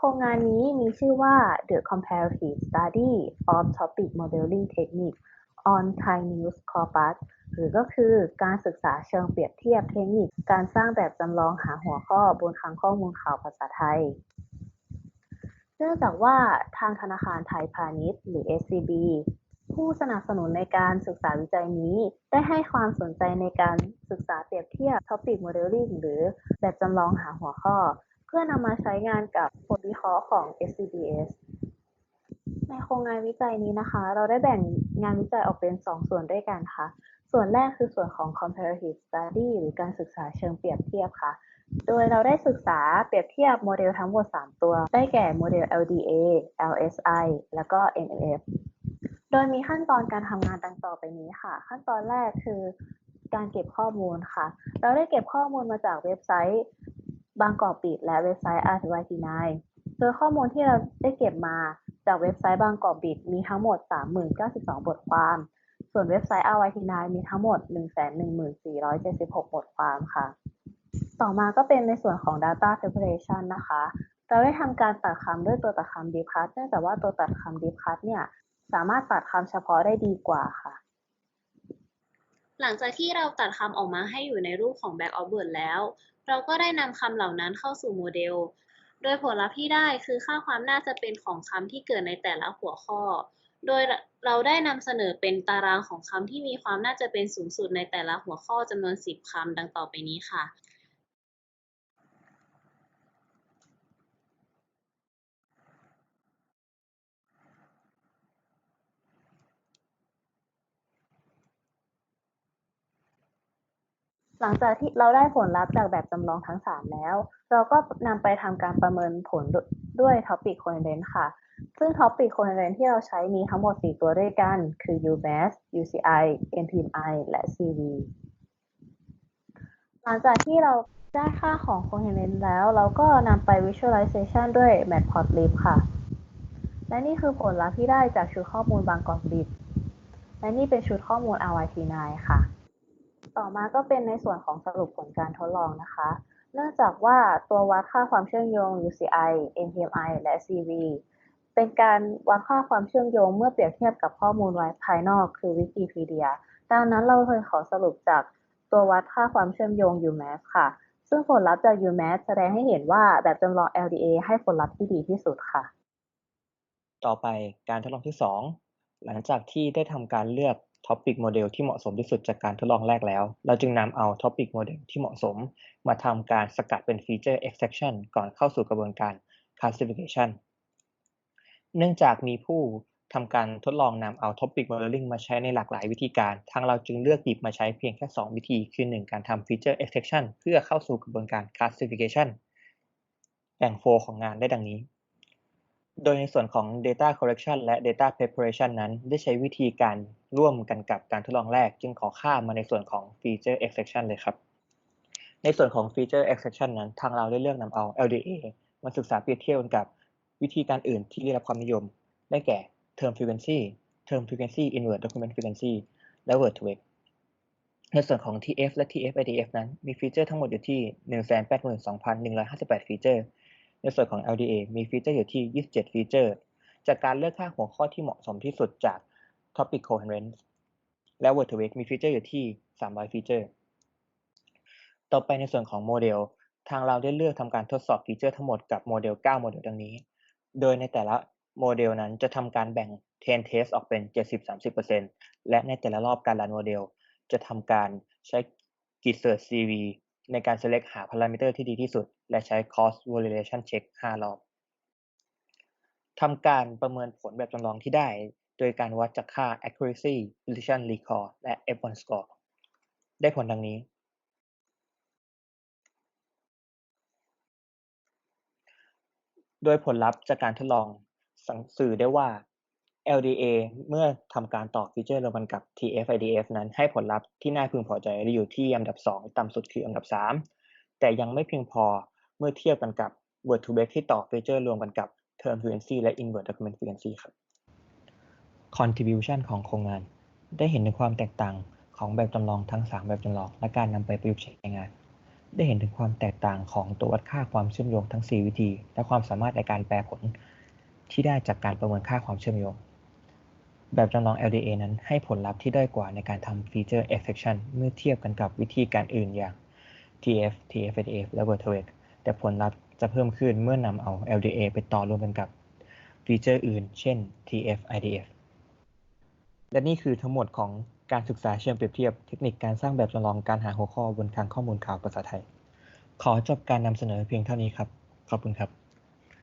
ครงงานนี้มีชื่อว่า The Comparative Study of Topic Modeling Technique on Thai News Corpus หรือก็คือการศึกษาเชิงเปรียบเทียบเทคนิค การสร้างแบบจำลองหาหัวข้อบนคลังข้อมูลข่าวภาษาไทย เนื่องจากว่าทางธนาคารไทยพาณิชย์ หรือ SCB ผู้สนับสนุนในการศึกษาวิจัยนี้ ได้ให้ความสนใจในการศึกษาเปรียบเทียบ Topic Modeling หรือแบบจำลองหาหัวข้อ เพื่อนำมาใช้งานกับบทวิเคราะห์ของ SCBS ในโครงงานวิจัยนี้นะคะ เราได้แบ่งงานวิจัยออกเป็น 2 ส่วนด้วยกันค่ะ ส่วนแรกคือส่วนของ comparative study หรือการศึกษาเชิงเปรียบเทียบค่ะ โดยเราได้ศึกษาเปรียบเทียบโมเดลทั้งหมด 3 ตัว ได้แก่โมเดล LDA LSI แล้วก็ NMF โดยมีขั้นตอนการทำงานดังต่อไปนี้ค่ะ ขั้นตอนแรกคือการเก็บข้อมูลค่ะ เราได้เก็บข้อมูลมาจากเว็บไซต์ บางกอกปิดและเว็บไซต์ RTYT9 โดยข้อมูลที่เราได้เก็บมาจากเว็บไซต์บางกอกบิดมีทั้งหมด30,092 บทความ ส่วนเว็บไซต์ RYT9 มีทั้งหมด 114,76 บทความค่ะ ต่อมาก็เป็นในส่วนของ data preparation นะคะ เราได้ทำการตัดคำด้วยตัวตัดคำ deep cut เนื่องจากว่าตัวตัดคำ deep cut เนี่ยสามารถตัดคำเฉพาะได้ดีกว่าค่ะ หลังจากที่เราตัดคำออกมาให้อยู่ในรูปของ back of word แล้ว เราก็ได้นำคำเหล่านั้นเข้าสู่โมเดล โดยผลลัพธ์ที่ได้คือค่าความน่าจะเป็นของคำที่เกิดในแต่ละหัวข้อ โดยเราได้นำเสนอเป็นตารางของคำที่มีความน่าจะเป็นสูงสุดในแต่ละหัวข้อจำนวน 10คำดังต่อไปนี้ค่ะ หลังจากที่เราได้ผลลัพธ์จากแบบจำลองทั้ง 3 แล้ว เราก็นำไปทำการประเมินผลด้วย Topic Coherence ค่ะ ซึ่ง Topic Coherence ที่เราใช้มีทั้งหมด 4 ตัวด้วยกัน คือ UMass UCI NPMI และ CV หลังจากที่เราได้ค่าของ Coherence แล้ว เราก็นำไป Visualization ด้วย Matplotlib ค่ะ และนี่คือผลลัพธ์ที่ได้จากชุดข้อมูลบางกอกบิดและนี่เป็นชุดข้อมูล RYT9 ค่ะ ต่อมาก็เป็นในส่วนของสรุปผลการทดลองนะคะ เนื่องจากว่าตัววัดค่าความเชื่อมโยง UCI NPMI และ CV เป็นการวัดค่าความเชื่อมโยงเมื่อเปรียบเทียบกับข้อมูลไว้ภายนอกคือวิกิพีเดีย ดังนั้นเราเลยขอสรุปจากตัววัดค่าความเชื่อมโยง UMass ค่ะ ซึ่งผลลัพธ์จาก UMass แสดงให้เห็นว่าแบบจำลอง LDA ให้ผลลัพธ์ที่ดีที่สุดค่ะ ต่อไปการทดลองที่ 2 หลังจากที่ได้ทำการเลือก Topic Model ที่เหมาะสมที่สุดจากการทดลองแรกแล้ว เราจึงนำเอา Topic Model ที่เหมาะสม มาทำการสกัดเป็น Feature Extraction ก่อนเข้าสู่กระบวนการ Classification เนื่องจากมีผู้ทำการทดลองนำเอา Topic Modeling มาใช้ในหลากหลายวิธีการ ทางเราจึงเลือกหยิบมาใช้เพียงแค่ 2 วิธี คือ 1 การทำ Feature Extraction เพื่อเข้าสู่กระบวนการ Classification แบ่งโฟของงานได้ดังนี้ โดยในส่วนของ Data Collection และ Data Preparation นั้น ได้ใช้วิธีการร่วมกันกับการทดลองแรก จึงขอข้ามมาในส่วนของ Feature Extraction เลยครับ ในส่วนของ Feature Extraction นั้น ทางเราได้เลือกนำเอา LDA มาศึกษาเปรียบเทียบกับวิธีการอื่นที่ได้รับความนิยม ได้แก่ Term Frequency Term Frequency Inverse Document Frequency และ Word to Vec ในส่วนของ TF และ TF-IDF นั้น มีฟีเจอร์ทั้งหมดอยู่ที่ 182,158 ฟีเจอร์ ในส่วนของ LDA มีฟีเจอร์อยู่ที่ 27 ฟีเจอร์ จากการเลือกค่าหัวข้อที่เหมาะสมที่สุดจาก Topic Coherence และ Word to Vec มีฟีเจอร์อยู่ที่ 300 ฟีเจอร์ ต่อไปในส่วนของโมเดล ทางเราได้เลือกทำการทดสอบฟีเจอร์ทั้งหมดกับโมเดล 9 โมเดลดังนี้ โดยในแต่ละโมเดลนั้นจะทำการแบ่ง 10 test ออกเป็น 70-30%และในแต่ละรอบการรันโมเดล จะทำการใช้ Git Search CV ในการ select หา parameter ที่ดีที่สุด และใช้ cross validation check 5 รอบทำการประเมินผลแบบจำลองที่ได้ โดยการวัดจากค่า accuracy precision recall และ F1 score ได้ผลดังนี้ โดยผลลัพธ์จากการทดลอง สังสื่อได้ว่า LDA เมื่อทำการต่อฟีเจอร์รวมกันกับ TF-IDF นั้นให้ผลลัพธ์ที่น่าพึงพอใจอยู่ที่อันดับ 2 ต่ำสุดคืออันดับ 3 แต่ยังไม่เพียงพอเมื่อเทียบกันกับ Word to Vec ที่ต่อฟีเจอร์รวมกันกับ Term Frequency และ Inverse Document Frequency ครับ Contribution ของโครงงาน ได้เห็นถึงความแตกต่างของแบบจำลองทั้ง 3 แบบจำลอง และการนำไปประยุกต์ใช้งาน ได้เห็นถึงความแตกต่างของตัววัดค่าความเชื่อมโยงทั้ง 4 วิธี และความสามารถในการแปลผล ที่ได้จากการประเมินค่าความเชื่อมโยง แบบจำลอง LDA นั้นให้ผลลัพธ์ที่ได้กว่าในการทำ feature extraction เมื่อเทียบกันกับวิธีการอื่นอย่าง TF, TF-IDF และ Vertex แต่ผลลัพธ์จะเพิ่มขึ้นเมื่อนำเอา LDA ไปต่อรวมกันกับฟีเจอร์อื่น เช่น TF-IDF และนี่คือทั้งหมดของการศึกษาเชิงเปรียบเทียบเทคนิคการสร้างแบบจำลองการหาหัวข้อบนคลังข้อมูลข่าวภาษาไทย ขอจบการนำเสนอเพียงเท่านี้ครับ ขอบคุณครับ